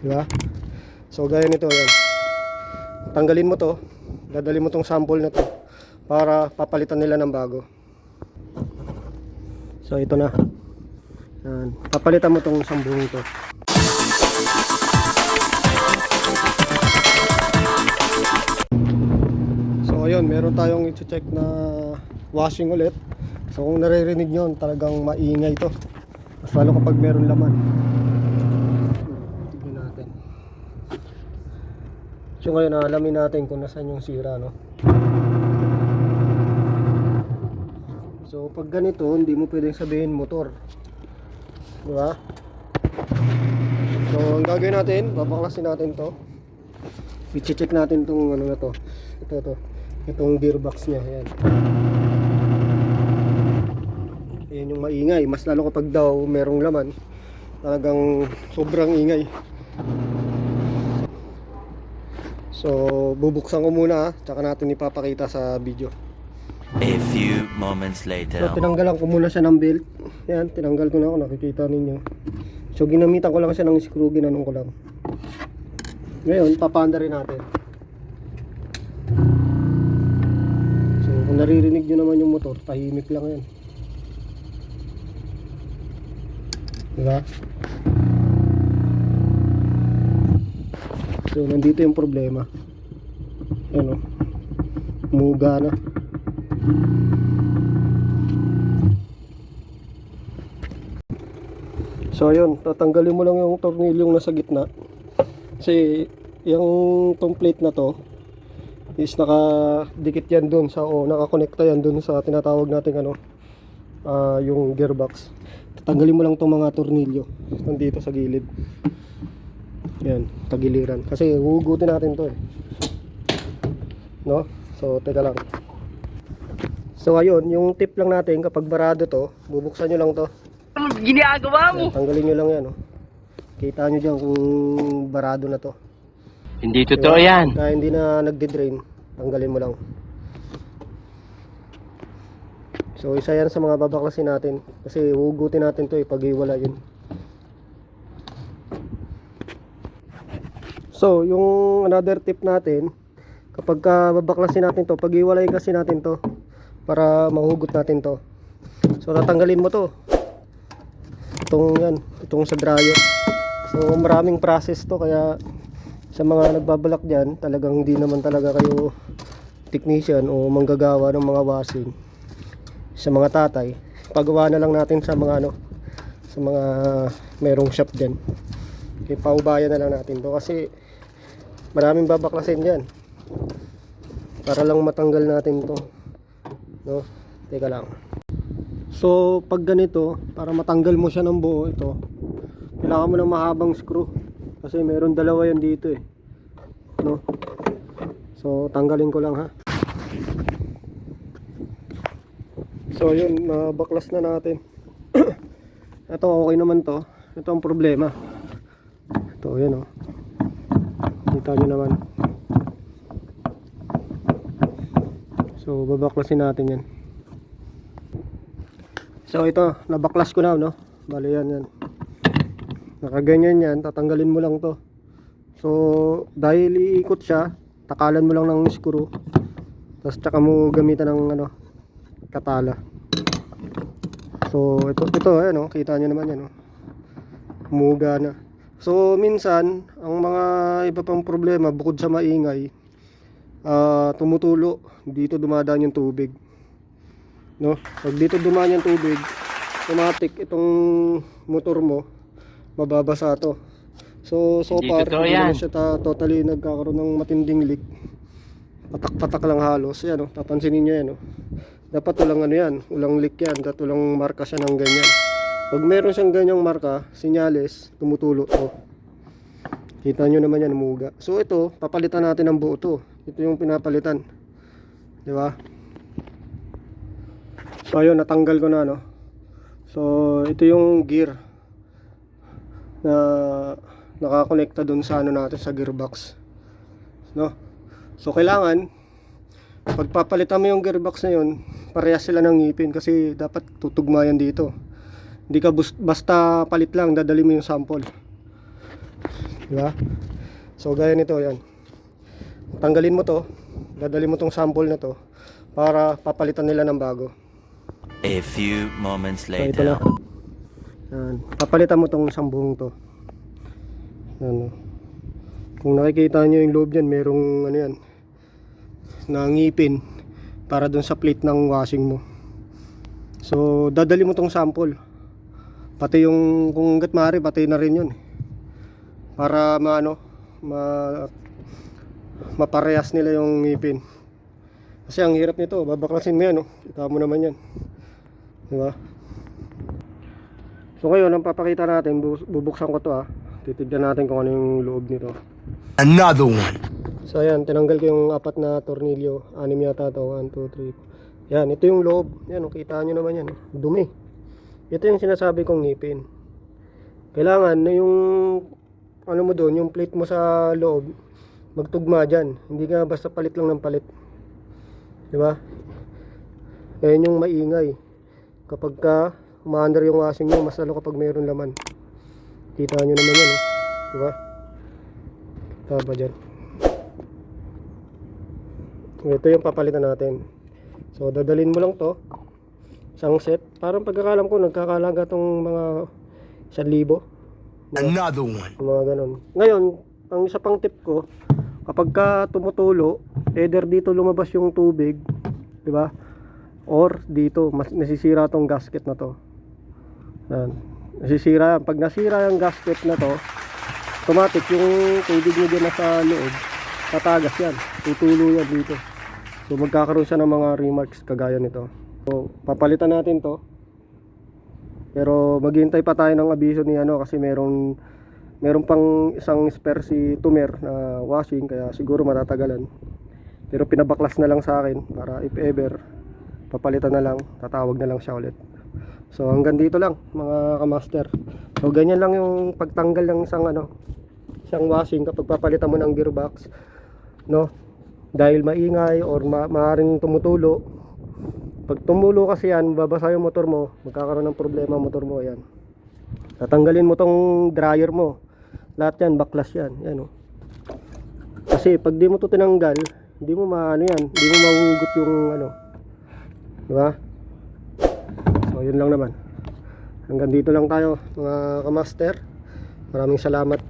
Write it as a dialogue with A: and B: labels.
A: Di ba? So gaya nito yan. Tanggalin mo to, dadali mo tong sample na to para papalitan nila ng bago. So ito na. Yan. Papalitan mo tong sambung to. So ayun, meron tayong i-check na washing ulit. So kung naririnig nyo, talagang maingay to. Mas lalo kapag meron laman. Tignan natin. So ngayon, alamin natin kung nasan yung sira, no? So pag ganito, hindi mo pwedeng sabihin motor. Di ba? So ang gagawin natin, babaklasin natin to. I-check natin tong ano na to. Ito to. Itong gearbox niya, ayan. Ayan yung maingay. Mas lalo kapag daw merong laman, talagang sobrang ingay. So, bubuksan ko muna, ah. tsaka natin ipapakita sa video.
B: A few moments
A: So,
B: later.
A: tinanggalan ko muna siya ng belt. Yan, tinanggal ko na ako, nakikita ninyo. So, ginamitan ko lang siya ng screw, ginanong ko lang. Ngayon, papanda rin natin. So, kung naririnig nyo naman yung motor, tahimik lang yan. Diba? So, nandito yung problema. Ano? Muga na. So ayun, tatanggalin mo lang yung tornilyong nasa gitna. Kasi yung tong plate na to is nakadikit yan dun sa o nakakonekta yan dun sa tinatawag nating ano ah, yung gearbox. Tatanggalin mo lang tong mga tornilyo nandito sa gilid. Yan, tagiliran. Kasi hugutin natin to eh. No? So teka lang. So ayun, yung tip lang natin kapag barado to, bubuksan nyo lang to.
C: ginagawa mo?
A: Yan, tanggalin nyo lang yan. Oh. Kita nyo dyan kung barado na to.
C: Hindi
A: Diba?
C: totoo yan.
A: Kaya hindi na nagde-drain, tanggalin mo lang. So isa yan sa mga babaklasin natin. Kasi hugutin natin to eh, pag iwala yun. So yung another tip natin, kapag ka babaklasin natin to, pag iwalay kasi natin to, para mahugot natin to. So tatanggalin mo to. Itong yan, itong sa dryer. So maraming process to kaya sa mga nagbabalak diyan, talagang hindi naman talaga kayo technician o manggagawa ng mga washing sa mga tatay. Pagawa na lang natin sa mga ano sa mga merong shop diyan. Okay, paubayan na lang natin to kasi maraming babaklasin diyan. Para lang matanggal natin to. No? Teka lang. So, pag ganito, para matanggal mo siya ng buo ito, kailangan mo ng mahabang screw. Kasi meron dalawa yan dito eh. No? So, tanggalin ko lang ha. So, yun, nabaklas na natin. ito, okay naman to. Ito ang problema. Ito, yan oh. Kita nyo naman. So, babaklasin natin yan. So ito, nabaklas ko na no. Bale yan yan. Nakaganyan yan, tatanggalin mo lang to. So dahil iikot siya, takalan mo lang ng screw. Tapos tsaka mo gamitan ng ano, katala. So ito ito ano, kita niyo naman yan no. Muga na. So minsan, ang mga iba pang problema bukod sa maingay, ah tumutulo, dito dumadaan yung tubig. No? Pag dito dumaan yung tubig automatic itong motor mo mababasa to. So so
C: Hindi
A: far hindi
C: yan.
A: siya ta- totally nagkakaroon ng matinding leak. Patak-patak lang halos. Yan oh tapansinin niyo yan oh dapat walang ano yan walang leak yan. Dapat walang marka siya ng ganyan pag meron siyang ganyang marka sinyales tumutulo to kita nyo naman yan muga so ito papalitan natin ng buo to ito yung pinapalitan di ba So ayun, natanggal ko na no. So ito yung gear na nakakonekta dun sa ano natin sa gearbox. No? So kailangan pagpapalitan mo yung gearbox na yun, parehas sila ng ngipin kasi dapat tutugma yan dito. Hindi ka basta palit lang, dadali mo yung sample. Di ba? So gaya nito, yan. Tanggalin mo to, dadalhin mo tong sample na to para papalitan nila ng bago.
B: A few moments
A: So ito
B: later.
A: na. Yan. Papalitan mo tong isang buhong to. Yan. oh. Kung nakikita nyo yung loob yan, merong ano yan, nangipin para dun sa plate ng washing mo. So, dadali mo tong sample. Pati yung, kung hanggat maaari, pati na rin yun. Para maano, ma, maparehas nila yung ngipin. Kasi ang hirap nito, babaklasin mo yan, oh. Kita mo naman yan. Di ba? So ngayon, ang papakita natin, bu- bubuksan ko to ah. Titignan natin kung ano yung loob nito.
D: Another one.
A: So ayan, tinanggal ko yung apat na tornilyo. Anim yata to. 1, 2, 3. Yan, ito yung loob. Yan, oh, kita nyo naman yan. oh. Dumi. Ito yung sinasabi kong ngipin. Kailangan na yung ano mo doon, yung plate mo sa loob, magtugma dyan. Hindi ka basta palit lang ng palit. Di ba? Yan yung maingay. Kapag ka umaandar yung washing nyo, mas lalo kapag mayroon laman. Kita nyo naman yan. Oh. Di ba? Kita ba dyan? Ito yung papalitan natin. So, dadalhin mo lang to. Isang set. Parang pagkakalam ko, nagkakalaga tong mga 1,000.
D: Another one.
A: Mga ganun. Ngayon, ang isa pang tip ko, kapag ka tumutulo, either dito lumabas yung tubig, di ba? Or dito, mas nasisira tong gasket na to. Yan. Nasisira yan. Pag nasira yung gasket na to, automatic yung tubig nyo dyan nasa loob, tatagas yan. Tutulo yan dito. So magkakaroon siya ng mga remarks kagaya nito. So papalitan natin to. Pero maghihintay pa tayo ng abiso ni ano kasi merong meron pang isang spare si Tumer na washing kaya siguro matatagalan. Pero pinabaklas na lang sa akin para if ever papalitan na lang, tatawag na lang siya ulit. So hanggang dito lang mga kamaster. So ganyan lang yung pagtanggal ng isang ano, isang washing kapag papalitan mo ng gearbox, no? Dahil maingay or ma maaring tumutulo. Pag tumulo kasi yan, babasa yung motor mo, magkakaroon ng problema ang motor mo, yan. Tatanggalin mo tong dryer mo. Lahat yan, baklas yan. Yan oh. Kasi pag di mo to tinanggal, hindi mo maano yan, hindi mo mahuhugot yung ano. Di ba? So, yun lang naman. Hanggang dito lang tayo, mga kamaster. Maraming salamat